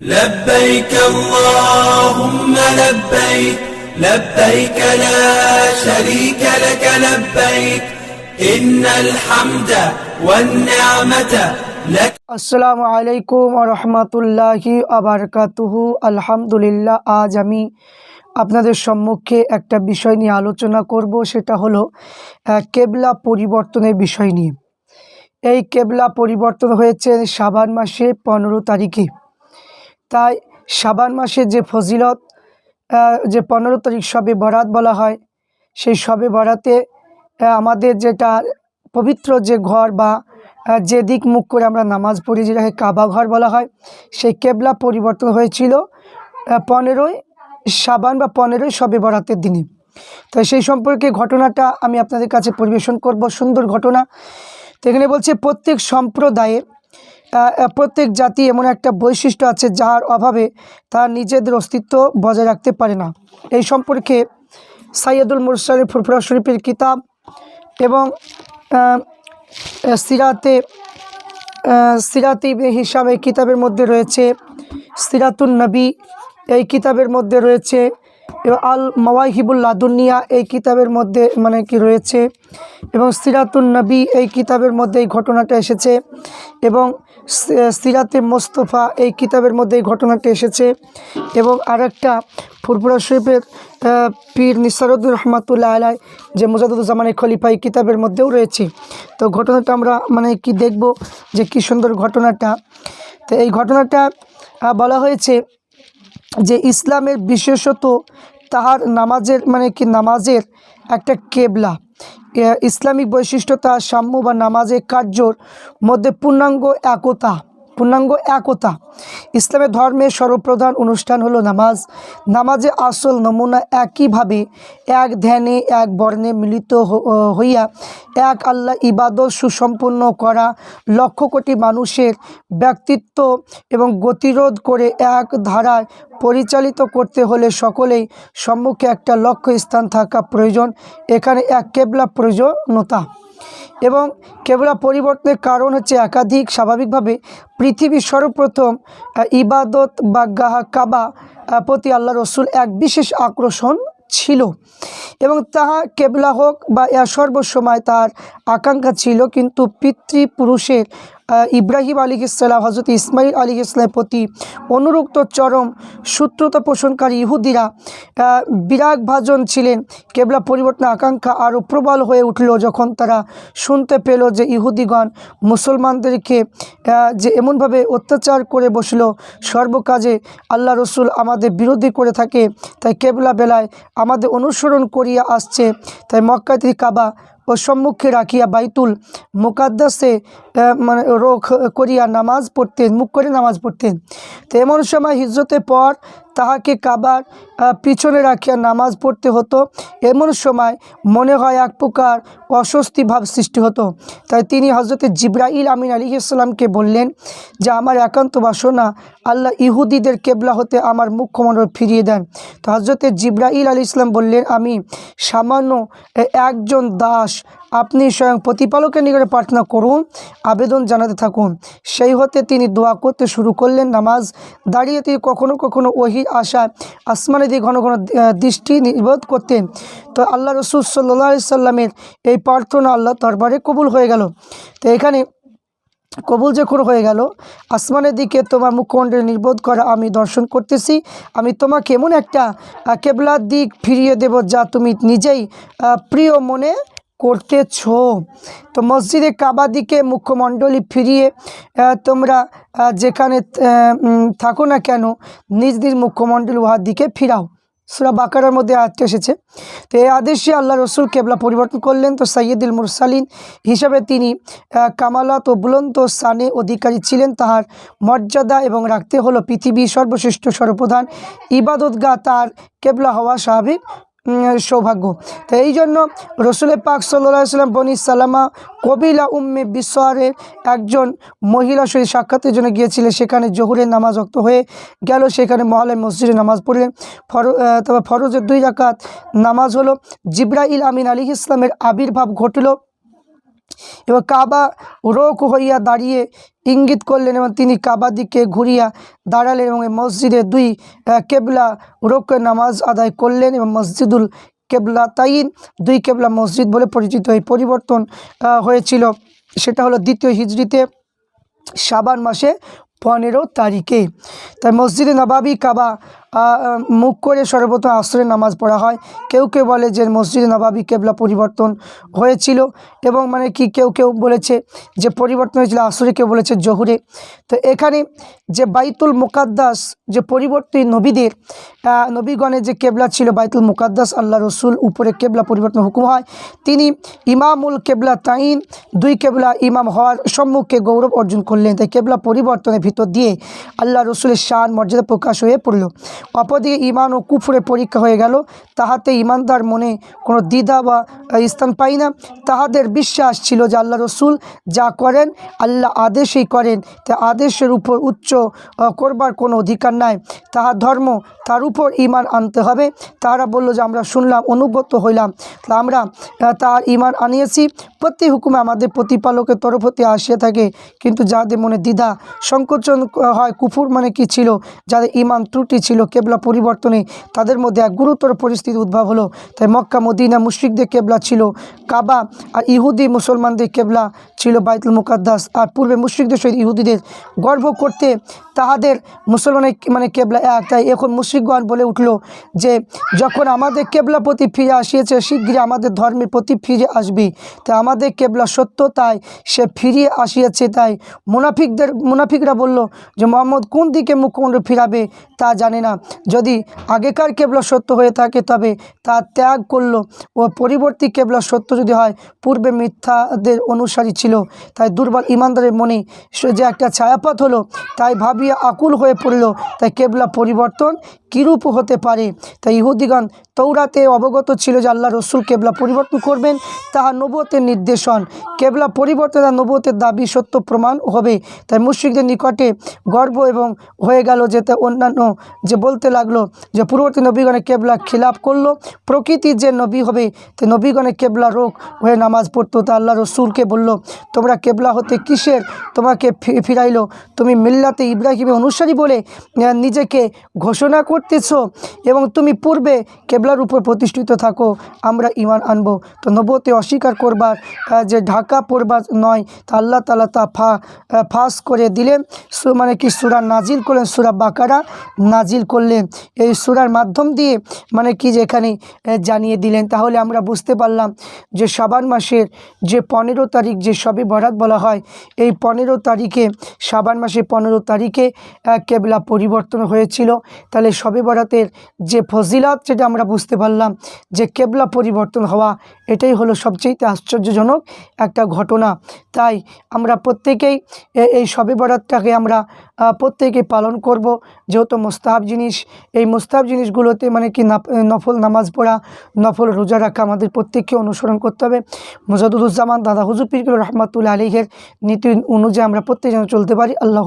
لبيك اللهم لبيك لبيك لا شريك لك لبيك إن الحمد والنعمة لك আসসালামু আলাইকুম রহমতুল্লাহি আবরকাতুহু আলহামদুলিল্লাহ আজ আমি আপনাদের সম্মুখে একটা বিষয় নিয়ে আলোচনা করব সেটা হলো আহ, কেবলা পরিবর্তনের বিষয় নিয়ে এই কেবলা পরিবর্তন হয়েছে সাবান মাসে পনেরো তারিখে তাই সাবান মাসে যে ফজিলত যে পনেরো তারিখ সবে বরাত বলা হয় সেই সবে বরাতে আমাদের যেটা পবিত্র যে ঘর বা যে দিক মুখ করে আমরা নামাজ পড়ি যেটাকে কাবা ঘর বলা হয় সেই কেবলা পরিবর্তন হয়েছিল পনেরোই সাবান বা পনেরোই সবে বরাতের দিনে। তো সেই সম্পর্কে ঘটনাটা আমি আপনাদের কাছে পরিবেশন করব সুন্দর ঘটনা। তো এখানে বলছে প্রত্যেক সম্প্রদায়ে আহ, আহ, প্রত্যেক জাতি এমন একটা বৈশিষ্ট্য আছে যার অভাবে তার নিজেদের অস্তিত্ব বজায় রাখতে পারে না। এই সম্পর্কে সাইয়দুল মুরসালের ফুরফুরা শরীফের কিতাব এবং সিরাতে সিরাতে হিসাম এই কিতাবের মধ্যে রয়েছে, সিরাতুন নবী এই কিতাবের মধ্যে রয়েছে, এবং আল মাওয়াহিবুল লাদুনিয়া এই কিতাবের মধ্যে মানে কি রয়েছে, এবং সিরাতুন নবী এই কিতাবের মধ্যে এই ঘটনাটা এসেছে, এবং সিরাতে মোস্তফা এই কিতাবের মধ্যে এই ঘটনাটি এসেছে এবং আরেকটা ফুরপুরা শরীফের পীর নিসারুদ্দিন রহমাতুল্লাহ আলাই যে মুজাদুজ্জামানের খলিফা এই কিতাবের মধ্যেও রয়েছে। তো ঘটনাটা আমরা মানে কি দেখব যে কি সুন্দর ঘটনাটা। তো এই ঘটনাটা বলা হয়েছে যে ইসলামের বিশেষত তাহার নামাজের মানে কি নামাজের একটা কেবলা। ইসলামিক বৈশিষ্ট্য তার সাম্য বা নামাজের কার্যর মধ্যে পূর্ণাঙ্গ একতা। পূর্ণাঙ্গ একতা। ইসলামের ধর্মের সর্বপ্রধান অনুষ্ঠান হলো নামাজ। নামাজে আসল নমুনা একইভাবে এক ধ্যানে, এক বর্ণে মিলিত হইয়া এক আল্লাহ ইবাদত সুসম্পন্ন করা লক্ষ কোটি মানুষের ব্যক্তিত্ব এবং গতিরোধ করে এক ধারায় পরিচালিত করতে হলে সকলেই সম্মুখে একটা লক্ষ্য স্থান থাকা প্রয়োজন। এখানে এক কেবলা প্রয়োজনতা। এবং কেবলা পরিবর্তনের কারণ হচ্ছে একাধিক স্বাভাবিকভাবে পৃথিবীর সর্বপ্রথম ইবাদত বা গাহা কাবা প্রতি আল্লাহ রসুল এক বিশেষ আকর্ষণ ছিল। এবং তাহা কেবলা হোক বা সর্বসময় তার আকাঙ্ক্ষা ছিল, কিন্তু পিতৃপুরুষের ইব্রাহিম আলী ইসলাম হজরত ইসমাইল আলী ইসলামের প্রতি অনুরক্ত চরম সূত্রতা পোষণকারী ইহুদিরা বিরাগ ভাজন ছিলেন। কেবলা পরিবর্তন আকাঙ্ক্ষা আরও প্রবল হয়ে উঠল যখন তারা শুনতে পেল যে ইহুদিগণ মুসলমানদেরকে যে এমনভাবে অত্যাচার করে বসল, সর্বকাজে আল্লাহ রসুল আমাদের বিরোধী করে থাকে। তাই কেবলা বেলায় আমাদের অনুসরণ করিয়া আসছে। তাই মক্কাতি কাবা ও সম্মুখে রাখিয়া বাইতুল মুকাদ্দাসে মানে রোখ করিয়া নামাজ পড়তেন, মুখ করে নামাজ পড়তেন। তো এমন সময় হিজরতের পর তাহাকে কাবার পিছনে রাখিয়া নামাজ পড়তে হতো। এমন সময় মনে হয় এক প্রকার অস্বস্তি ভাব সৃষ্টি হতো। তাই তিনি হজরত জিব্রাইল আমিন আলী ইসলামকে বললেন যে, আমার একান্ত বাসনা, আল্লাহ ইহুদিদের কেবলা হতে আমার মুখ্যমণ্ডল ফিরিয়ে দেন। তো হজরত জিব্রাইল আলী ইসলাম বললেন, আমি সামান্য একজন দাস আপনি স্বয়ং প্রতিপালকের নিকটে প্রার্থনা করুন, আবেদন জানাতে থাকুন। সেই হতে তিনি দোয়া করতে শুরু করলেন, নামাজ দাঁড়িয়ে তিনি কখনো কখনো ওহির আশায় আসমানে দিয়ে ঘন ঘন দৃষ্টি নিবোধ করতেন। তো আল্লাহ রসুল সাল্লাহ সাল্লামের এই প্রার্থনা আল্লাহ দরবারে কবুল হয়ে গেল। তো এখানে কবুল যখন হয়ে গেল, আসমানের দিকে তোমার মুখমণ্ডলে নির্বোধ করা আমি দর্শন করতেছি। আমি তোমাকে এমন একটা কেবলার দিক ফিরিয়ে দেব যা তুমি নিজেই প্রিয় মনে করতেছ? তো মসজিদে কাবা দিকে মুখ্যমণ্ডলী ফিরিয়ে তোমরা যেখানে থাকো না কেন, নিজ নিজ মুখ্যমণ্ডলী উহার দিকে ফিরাও। সুরা বাকারার মধ্যে আয়াতটা এসেছে। তো এই আদেশে আল্লাহ রসুল কেবলা পরিবর্তন করলেন। তো সৈয়দুল মুরসালিন হিসাবে তিনি কামালাত ও বুলন্ত স্থানে অধিকারী ছিলেন। তাহার মর্যাদা এবং রাখতে হলো পৃথিবীর সর্বশ্রেষ্ঠ সর্বপ্রধান ইবাদতগা তার কেবলা হওয়া স্বাভাবিক। সৌভাগ্য। তো এই জন্য রসুল পাক সাল্লাহ সাল্লাম বনি সালামা কবিলা উম্মে বিশ্বরের একজন মহিলা শরীর সাক্ষাতের জন্য গিয়েছিলেন। সেখানে জহুরের নামাজ রক্ত হয়ে গেল। সেখানে মহলায় মসজিদে নামাজ পড়লেন ফর তারপর ফরজের দুই রাকাত নামাজ হলো। জিব্রাইল আমিন আলী ইসলামের আবির্ভাব ঘটল এবং কাবা রোক হইয়া দাঁড়িয়ে ইঙ্গিত করলেন এবং তিনি কাবা দিকে ঘুরিয়া দাঁড়ালেন এবং মসজিদে দুই কেবলা রোক নামাজ আদায় করলেন এবং মসজিদুল কেবলা তাইন, দুই কেবলা মসজিদ বলে পরিচিত এই পরিবর্তন হয়েছিল। সেটা হলো দ্বিতীয় হিজড়িতে সাবান মাসে পনেরো তারিখে। তাই মসজিদে নবাবি কাবা মুখ করে সর্বপ্রথম আসরে নামাজ পড়া হয়। কেউ কেউ বলে যে মসজিদে নবাবি কেবলা পরিবর্তন হয়েছিল এবং মানে কি কেউ কেউ বলেছে যে পরিবর্তন হয়েছিল, আসরে কেউ বলেছে জহুরে। তো এখানে যে বাইতুল মুকাদ্দাস, যে পরিবর্তী নবীদের নবীগণের যে কেবলা ছিল, বাইতুল মুকাদ্দাস, আল্লাহ রসুল উপরে কেবলা পরিবর্তন হুকুম হয়। তিনি ইমামুল কেবলা তাইন, দুই কেবলা ইমাম হওয়ার সম্মুখে গৌরব অর্জন করলেন। তাই কেবলা পরিবর্তনের ভিতর দিয়ে আল্লাহ রসুলের শান, মর্যাদা প্রকাশ হয়ে পড়ল। অপরদিকে ইমান ও কুফুরে পরীক্ষা হয়ে গেল। তাহাতে ইমানদার মনে কোনো দ্বিধা বা স্থান পাই না। তাহাদের বিশ্বাস ছিল যে আল্লাহ রসুল যা করেন, আল্লাহ আদেশই করেন। তা আদেশের উপর উচ্চ করবার কোনো অধিকার নাই। তাহার ধর্ম, তার উপর ইমান আনতে হবে। তারা বলল যে আমরা শুনলাম, অনুগত হইলাম। তা আমরা তার ইমান আনিয়েছি। প্রতি হুকুমে আমাদের প্রতিপালকের তরফ হতে আসিয়া থাকে। কিন্তু যাদের মনে দ্বিধা, সংকোচন হয় কুফুর মানে কি ছিল? যাদের ইমান ত্রুটি ছিল কেবলা পরিবর্তনে তাদের মধ্যে এক গুরুতর পরিস্থিতি উদ্ভব হলো। তাই মক্কা, মদিনা মুশ্রিকদের কেবলা ছিল, কাবা আর ইহুদি মুসলমানদের কেবলা ছিল বাইতুল মুকাদ্দাস। আর পূর্বে মুশ্রিকদের সহিত ইহুদিদের গর্ব করতে তাহাদের মুসলমানের মানে কেবলা এক। তাই এখন মুশ্রিকগণ বলে উঠল যে, যখন আমাদের কেবলা প্রতি ফিরে আসিয়েছে শীঘ্রই আমাদের ধর্মের প্রতি ফিরে আসবে। তাই আমাদের কেবলা সত্য, তাই সে ফিরিয়ে আসিয়াছে। তাই মুনাফিকদের, মুনাফিকরা বলল যে, মোহাম্মদ কোন দিকে মুখমণ্ডল ফিরাবে তা জানে না। যদি আগেকার কেবলা সত্য হয়ে থাকে, তবে তা ত্যাগ করল ও পরিবর্তী কেবলা সত্য যদি হয়, পূর্বে মিথ্যাদের অনুসারী ছিল। তাই দুর্বল ইমানদারের মনে যে একটা ছায়াপাত হলো, তাই ভাবিয়া আকুল হয়ে পড়ল। তাই কেবলা পরিবর্তন কীরূপ হতে পারে? তাই ইহুদিগণ তৌরাতে অবগত ছিল যে আল্লাহ রসুল কেবলা পরিবর্তন করবেন, তাহা নবতের নির্দেশন। কেবলা পরিবর্তন আর নবতের দাবি সত্য প্রমাণ হবে। তাই মুশ্রিকদের নিকটে গর্ব এবং হয়ে গেল যে অন্যান্য যে বলতে লাগল যে পূর্ববর্তী নবীগণে কেবলা খিলাপ করল, প্রকৃতির যে নবী হবে, তে নবীগণে কেবলা রোগ হয়ে নামাজ পড়তো। তা আল্লাহ রসুলকে বলল, তোমরা কেবলা হতে কিসের? তোমাকে ফিরাইলো। তুমি মিল্লাতে ইব্রাহিমের অনুসারী বলে নিজেকে ঘোষণা করতেছ এবং তুমি পূর্বে কেবলার উপর প্রতিষ্ঠিত থাকো, আমরা ইমান আনব। তো নবতে অস্বীকার করবার যে ঢাকা পড়বার নয়, তা আল্লাহ তালা তা ফা ফাঁস করে দিলেন। মানে কি সুরা নাজিল করলেন, সুরা বাকারা নাজিল করলেন। এই সুরার মাধ্যম দিয়ে মানে কি যে এখানে জানিয়ে দিলেন। তাহলে আমরা বুঝতে পারলাম যে সাবান মাসের যে পনেরো তারিখ, যে সবে বরাত বলা হয়, এই পনেরো তারিখে সাবান মাসের পনেরো তারিখে কেবলা পরিবর্তন হয়েছিল। তাহলে সবে বরাতের যে ফজিলাত যেটা আমরা বুঝতে পারলাম যে কেবলা পরিবর্তন হওয়া এটাই হলো সবচেয়ে আশ্চর্যজনক একটা ঘটনা। তাই আমরা প্রত্যেকেই এই সবে বরাতটাকে আমরা আহ, প্রত্যেকেই পালন করব। যেহেতু মোস্তাহাব জিনিস এই মোস্তাহাব জিনিসগুলোতে মানে কি নফল নামাজ পড়া নফল রোজা রাখা আমাদের প্রত্যেককে অনুসরণ করতে হবে। মুজাদুজ্জামান দাদা হুজুর পীর রহমাতুল্লাহ আলীহের নীতি অনুযায়ী আমরা প্রত্যেক যেন চলতে পারি। আল্লাহ